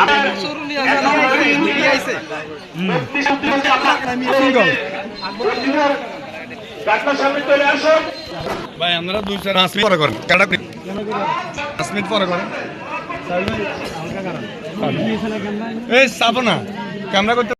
আমরা আসুন ভাই আপনারা দুই চার পাঁচ মিনিট পরে করেন কেডা পাঁচ মিনিট পরে করেন। এই চাপো না ক্যামেরা করতে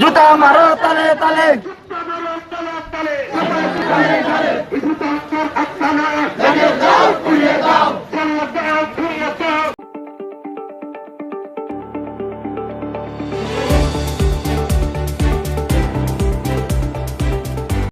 জুতা মারো তালে তালে।